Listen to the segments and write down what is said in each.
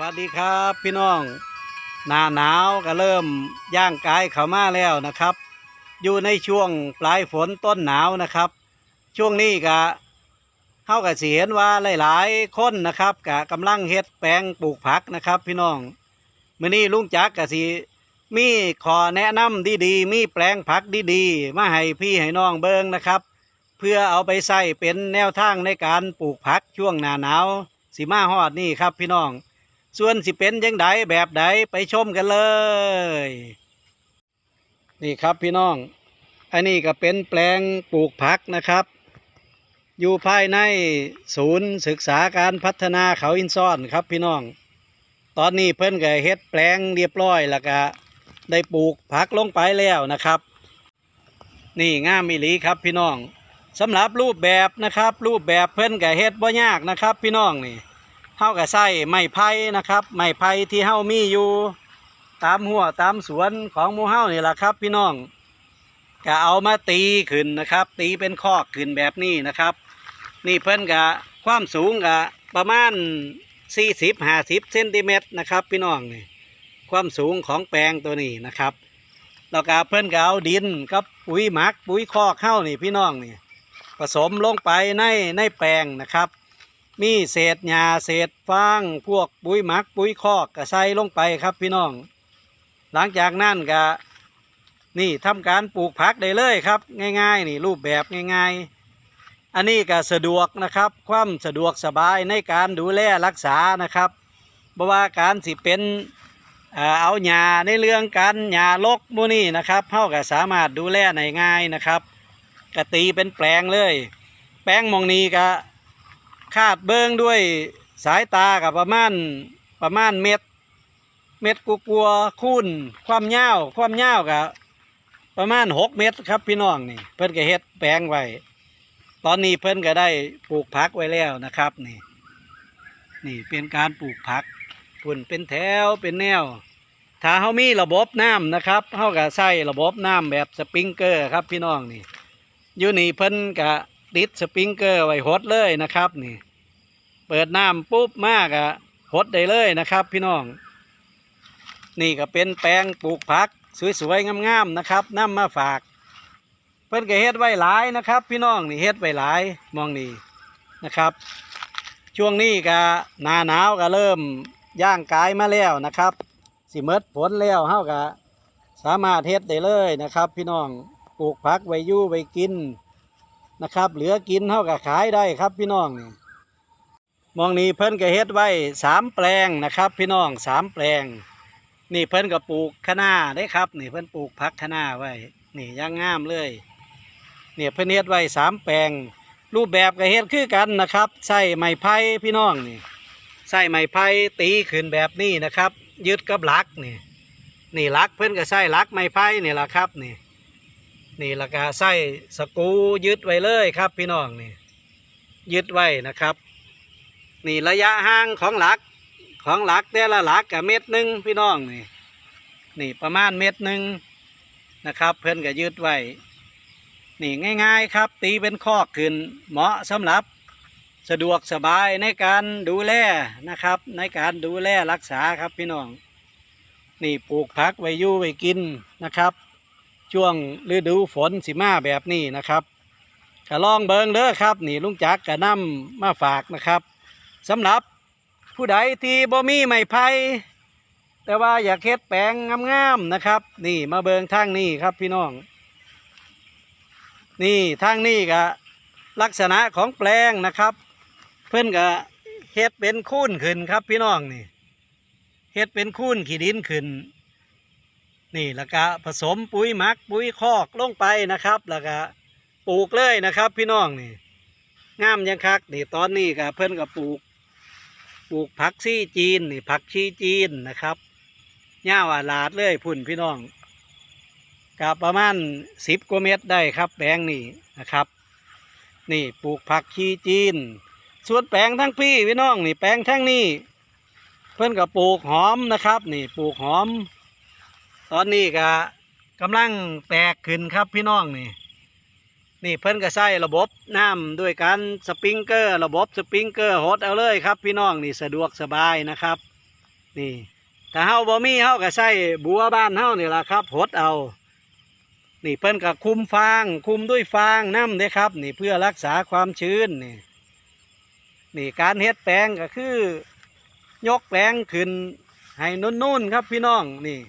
วัสดีครับพี่น้องหน้าหนาวก็เริ่มย่างกายเข้ามาแล้วนะครับ อยู่ในช่วงปลายฝนต้นหนาวนะครับ ช่วงนี้ก็เท่ากับเสีเห็นว่าหลายๆคนนะครับกะกำลังเฮ็ดแปลงปลูกผักนะครับ พี่น้องมื้อนี้ลุงจักกะสีมีขอแนะนำดีๆ มีแปลงผักดีๆ มาให้พี่ให้น้องเบิ้งนะครับ เพื่อเอาไปใส่เป็นแนวทางในการปลูกผักช่วงหน้าหนาวสีมาฮอดนี่ครับพี่น้อง ส่วนสิเป็นยังไงแบบใดไปชมกันเลย นี่ครับพี่น้อง อันนี้ก็เป็นแปลงปลูกผักนะครับ อยู่ภายในศูนย์ศึกษาการพัฒนาเขาอินซ่อนครับพี่น้อง ตอนนี้เพิ่นก็เฮ็ดแปลงเรียบร้อยแล้วก็ได้ปลูกผักลงไปแล้วนะครับ นี่ง่ามอีหลีครับพี่น้องสำหรับรูปแบบนะครับ รูปแบบเพิ่นก็เฮ็ดบ่ยากนะครับ พี่น้องนี่ เฮาก็ใส่ไม้ไผ่นะครับไม้ไผ่ที่เฮามีอยู่ตามหัวตามสวนของหมู่เฮานี่แหละครับ พี่น้องก็เอามาตีขึ้นนะครับ ตีเป็นคอกขึ้นแบบนี้นะครับ นี่เพิ่นก็ความสูงก็ประมาณ40 50เซนติเมตรนะครับ พี่น้องนี่ความสูงของแปลงตัวนี้นะครับแล้วก็เพิ่นก็เอาดินกับปุ๋ยหมักปุ๋ยคอกเข้านี่พี่น้องนี่ผสมลงไปในในแปลงนะครับ มีเศษหญ้าเศษฟางพวกปุ๋ยหมักปุ๋ยคอกก็ใส่ลงไปครับพี่น้อง หลังจากนั้นก็นี่ทำการปลูกผักได้เลยครับ ง่ายๆ นี่รูปแบบง่าย ๆ อันนี้ก็สะดวกนะครับ ความสะดวกสบายในการดูแลรักษานะครับบ่ว่าการสิเป็นเอาหญ้าในเรื่องการหญ้าลกมูนี่นะครับเฮาก็สามารถดูแลในง่ายนะครับกะตีเป็นแปลงเลย แปลงมองนี้ก็ คาดเบิ้งด้วยสายตากับประมาณประมาณเม็ด เม็ดกูกลัวๆคูณความยาวความยาวกับประมาณหกเม็ดครับพี่น้องนี่ เพิ่นก็เฮ็ดแปลงไว้ตอนนี้เพิ่นก็ได้ปลูกผักไว้แล้วนะครับนี่นี่เป็นการปลูกผักปุ่นเป็นแถวเป็นแนว ถ้าเฮามีระบบน้ำนะครับเฮาก็ใช้ระบบน้ำแบบสปริงเกอร์ครับพี่น้องนี่อยู่นี่เพิ่นกะ ติดสปริงเกอร์ไว้หดเลยนะครับนี่ เปิดน้ำปุ๊บมากอะหดได้เลยนะครับ พี่น้อง นี่ก็เป็นแปลงปลูกผักสวยๆงามๆนะครับนำมาฝาก เพิ่นก็เฮ็ดไว้หลายนะครับ พี่น้องนี่เฮ็ดไว้หลายมองนี่นะครับ ช่วงนี้ก็หนาหนาวก็เริ่มย่างกายมาแล้วนะครับ สิเมดฝนแล้วเฮาก็สามารถเฮ็ดได้เลยนะครับ พี่น้องปลูกผักไว้ยู่ไว้กิน นะครับ เหลือกินเท่ากับขายได้ครับพี่น้อง มองนี้เพิ่นก็เฮ็ดไว้สามแปลงนะครับ พี่น้องสามแปลง นี่เพิ่นก็ปลูกคะน้าได้ครับ นี่เพิ่นปลูกผักคะน้าไว้ นี่ย่างงามเลย เนี่ยเพิ่นเฮ็ดไว้สามแปลง รูปแบบก็เฮ็ดคือกันนะครับใส่ไม้ไผ่พี่น้องนี่ใส่ไม้ไผ่ตีขึ้นแบบนี้นะครับ ยึดกับลักนี่นี่ลักเพิ่นก็ใส่ลักไม้ไผ่นี่แหละครับนี่ นี่ล้วก็ใส่สกูยึดไว้เลยครับ พี่น้องนี่ยึดไว้นะครับ นี่ระยะห่างของหลักของหลักแต่ละหลักกับเม็ดหนึ่งพี่น้องนี่นี่ประมาณเม็ดหนึ่งนะครับ เพิ่อนก็ยึดไว้นี่ง่าย ๆ ครับ ตีเป็นคอขึ้นเหมาะสำหรับสะดวกสบายในการดูแลนะครับ ในการดูแลรักษาครับพี่น้อง นี่ปลูกผักไว้ยู่ไว้กินนะครับ ช่วงฤดูฝนสิมาแบบนี้นะครับก็ลองเบิงเด้อครับ นี่ลุงจักรก็นำมาฝากนะครับสำหรับผู้ใดที่บ่มีไม้ไผ่แต่ว่าอยากเฮ็ดแปลงงามๆนะครับ นี่มาเบิงทางนี้ครับพี่น้อง นี่ทางนี้ก็ลักษณะของแปลงนะครับ เพิ่อนก็เฮ็ดเป็นคูนขึ้นครับพี่น้องนี่เฮ็ดเป็นคูนขี้ดินขึ้น นี่แล้วก็ผสมปุ๋ยหมักปุ๋ยคอกลงไปนะครับ แล้วก็ปลูกเลยนะครับ พี่น้องนี่งามยังคักนี่ตอนนี้ก็เพิ่อนก็ปลูก ปลูกผักชีจีนนี่ผักชีจีนนะครับหญ้าว่าหลาดเลยพุ่นพี่น้องก็ประมาณสิบกว่าเมตรได้ครับ แปลงนี่นะครับ นี่ปลูกผักชีจีน ส่วนแปลงทั้งพี่พี่น้องนี่แปลงทั้งนี้ เพิ่อนก็ปลูกหอมนะครับ นี่ปลูกหอม ตอนนี้ก็กำลังแตกขึ้นครับพี่น้องนี่ นี่เพิ่นก็ใช้ระบบน้ำด้วยการสปริงเกอร์ระบบสปริงเกอร์โฮดเอาเลยครับพี่น้องนี่สะดวกสบายนะครับ นี่ถ้าเฮาบ่มีเฮาก็ใช้บัวบ้านเฮานี่ล่ะครับหดเอา นี่เพิ่นก็คุมฟางคุมด้วยฟางน้ำเด้ครับ นี่เพื่อรักษาความชื้นนี่นี่การเฮ็ดแปลงก็คือยกแปลงขึ้นให้นุ่นๆครับพี่น้องนี่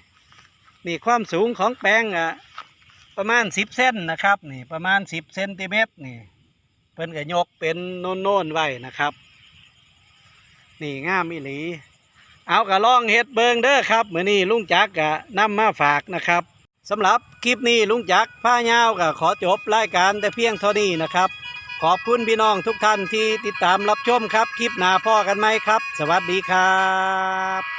นี่ความสูงของแปลงอะประมาณสิบเซนนะครับนี่ประมาณสิบเซนติเมตรนี่เพิ่นก็ยกเป็นโน่นๆไว้นะครับ นี่ง่ามอีหลี เอากระลองเฮ็ดเบิงเด้อครับมือนี้ลุงจักรก็นำมาฝากนะครับสำหรับคลิปนี้ลุงจักรผ้ายาวก็ขอจบรายการแต่เพียงเท่านี้นะครับ ขอบคุณพี่น้องทุกท่านที่ติดตามรับชมครับ คลิปหน้าพ่อกันไหมครับ สวัสดีครับ